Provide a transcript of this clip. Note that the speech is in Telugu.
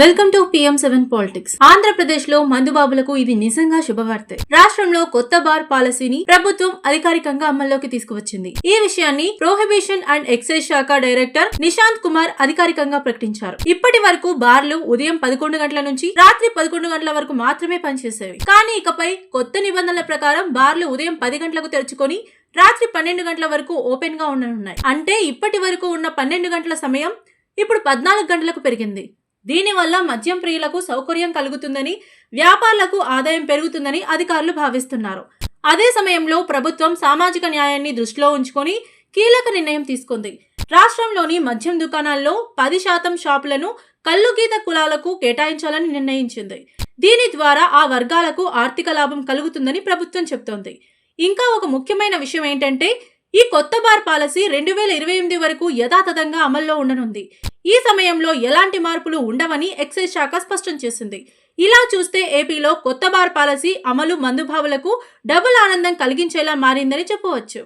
Welcome to PM seven politics ఆంధ్రప్రదేశ్లో మందుబాబులకు ఇది నిజంగా శుభవార్త. రాష్ట్రంలో కొత్త బార్ పాలసీని ప్రభుత్వం అధికారికంగా అమల్లోకి తీసుకువచ్చింది. ఈ విషయాన్ని ప్రోహిబిషన్ అండ్ ఎక్సైజ్ శాఖ డైరెక్టర్ నిశాంత్ కుమార్ అధికారికంగా ప్రకటించారు. ఇప్పటి వరకు బార్లు ఉదయం పదకొండు గంటల నుంచి రాత్రి పదకొండు గంటల వరకు మాత్రమే పనిచేసేవి. కానీ ఇకపై కొత్త నిబంధనల ప్రకారం బార్లు ఉదయం పది గంటలకు తెరుచుకొని రాత్రి పన్నెండు గంటల వరకు ఓపెన్గా ఉండనున్నాయి. అంటే ఇప్పటి వరకు ఉన్న పన్నెండు గంటల సమయం ఇప్పుడు పద్నాలుగు గంటలకు పెరిగింది. దీనివల్ల మద్యం ప్రియులకు సౌకర్యం కలుగుతుందని వ్యాపారులకు ఆదాయం పెరుగుతుందని అధికారులు భావిస్తున్నారు. అదే సమయంలో ప్రభుత్వం సామాజిక న్యాయాన్ని దృష్టిలో ఉంచుకొని కీలక నిర్ణయం తీసుకుంది. రాష్ట్రంలోని మద్యం దుకాణాల్లో పది శాతం షాపులను కల్లుగీత కులాలకు కేటాయించాలని నిర్ణయించింది. దీని ద్వారా ఆ వర్గాలకు ఆర్థిక లాభం కలుగుతుందని ప్రభుత్వం చెబుతోంది. ఇంకా ఒక ముఖ్యమైన విషయం ఏంటంటే ఈ కొత్త బార్ పాలసీ రెండు వేల ఇరవై ఎనిమిది వరకు యథాతథంగా అమల్లో ఉండనుంది. ఈ సమయంలో ఎలాంటి మార్పులు ఉండవని ఎక్సైజ్ శాఖ స్పష్టం చేసింది. ఇలా చూస్తే ఏపీలో కొత్త బార్ పాలసీ అమలు మందుభావులకు డబుల్ ఆనందం కలిగించేలా మారిందని చెప్పవచ్చు.